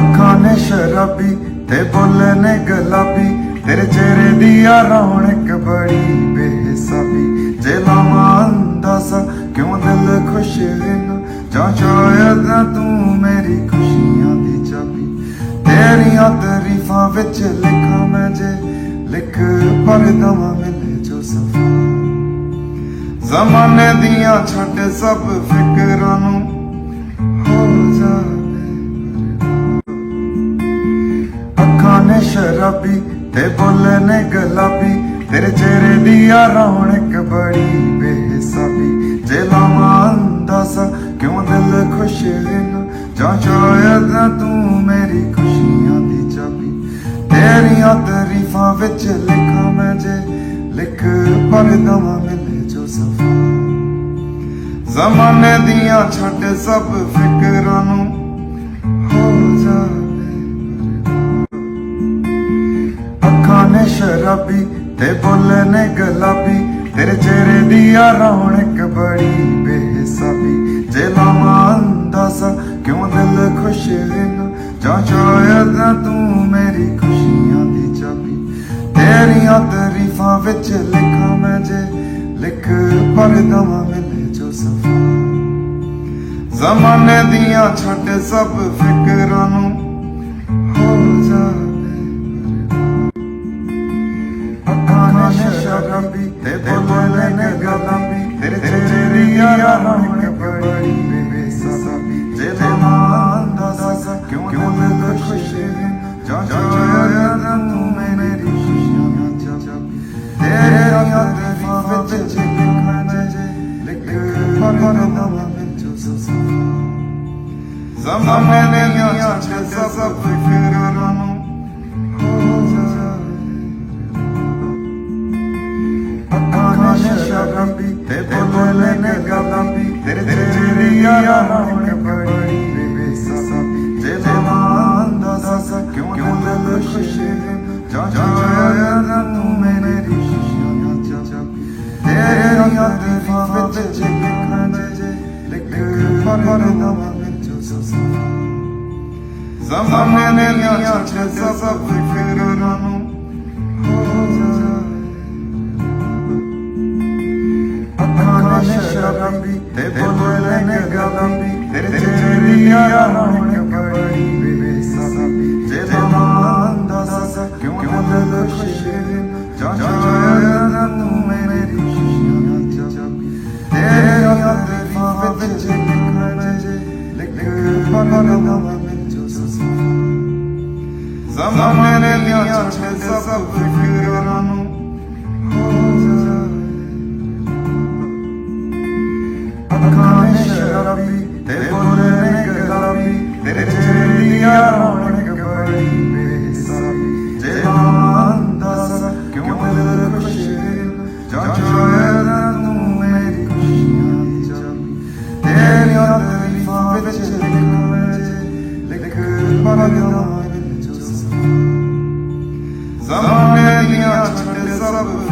ਅੱਖਾਂ ਨੇ ਸ਼ਰਾਬੀ ਤੇ ਬੋਲੇ ਨੇ ਗੁਲਾਬੀ, ਤੇਰੇ ਚਿਹਰੇ ਦੀ ਆ ਰੌਣਕ ਬੜੀ ਬੇਹਿਸਾਬੀ। ਜੇ ਲਾਵਾਂ ਅੰਦਾਜ਼ਾ ਕਿਉਂ ਦਿਲ ਖੁਸ਼ ਰਹਿਣਾ ਜਾਂ ਸ਼ਾਇਦ ਤੂੰ ਮੇਰੀ ਖੁਸ਼ੀਆਂ ਦੀ ਚਾਬੀ। ਤੇਰੀਆਂ ਤਾਰੀਫਾਂ ਵਿੱਚ ਲਿਖਾਂ ਮੈਂ ਜੇ ਲਿਖ ਪਰ ਦਵਾ ਮਿਲੇ ਜੋ ਸਫਾ। ਜ਼ਮਾਨੇ ਦੀਆਂ ਛੱਡ ਸਭ ਫਿਕਰ ਨੇ ਸ਼ਰਾਬੀ ਤੇ ਬੋਲੇ ਨੇ ਗੁਲਾਬੀ ਤੇਰੇ ਚਿਹਰੇ ਦੀ ਆ ਰੌਣਕ ਬੜੀ ਬੇਹਿਸਾਬੀ। ਜੇ ਲਾਵਾਂ ਅੰਦਾਜ਼ਾ, ਕਿਉਂ ਦਿਲ ਖੁਸ਼ ਰਹਿਣਾ ਜਾਂ ਸ਼ਾਇਦ ਤੂੰ ਮੇਰੀ ਖੁਸ਼ੀਆਂ ਦੀ ਚਾਬੀ। ਤੇਰੀਆਂ ਤਾਰੀਫਾਂ ਵਿੱਚ ਲਿਖਾਂ ਮੈਂ ਜੇ ਲਿਖ ਪਰ ਦਵਾ ਮਿਲੇ ਜੋ ਸਫਾ। ਜ਼ਮਾਨੇ ਦੀਆਂ ਛੱਡ ਸਭ ਫਿਕਰਾਂ ਨੂੰ ਨੇ ਸ਼ਰਾਬੀ ਤੇ ਬੋਲੇ ਨੇ ਗੁਲਾਬੀ। ਤੇਰੇ ਚਿਹਰੇ ਦੀ ਆ ਰੌਣਕ ਬੜੀ ਬੇਹਿਸਾਬੀ। ਜੇ ਲਾਵਾਂ ਅੰਦਾਜ਼ਾ ਕਿਉਂ ਦਿਲ ਖੁਸ਼ ਰਹਿਣਾ ਜਾਂ ਸ਼ਾਇਦ ਤੂੰ ਮੇਰੀ ਖੁਸ਼ੀਆਂ ਦੀ ਚਾਬੀ? ਤੇਰੀਆਂ ਤਾਰੀਫਾਂ ਵਿੱਚ ਲਿਖਾਂ ਮੈਂ ਜੇ ਲਿਖ ਪਰ ਦਵਾ ਮਿਲੇ ਜੋ ਸਫਾ। ਜ਼ਮਾਨੇ ਦੀਆਂ ਛੱਡ ਸਭ ਫਿਕਰਾਂ ਨੂੰ ਹੋ ਜਾ Rabbi te pone nega Rabbi tere ya Rabbi ke bari bebe sasa tere manda sasa kyun na khush ja ja ja na tu mere rishiya tere ya te fafet che kanaje lekh par na min jo sasa zamane ne ya che sasa fikir ranu Zaman ne ya çatsa fikir anım Hakkane şerabi Tebol elene dünyaların kalbi sana Ceren alanda sasa gönlümde koşarım Can cayadan numara düşeceğim Der yadı fafet çekmece Lekül bana bana Zaman el yaçı hesap fikir anım الذي أحسن صرفك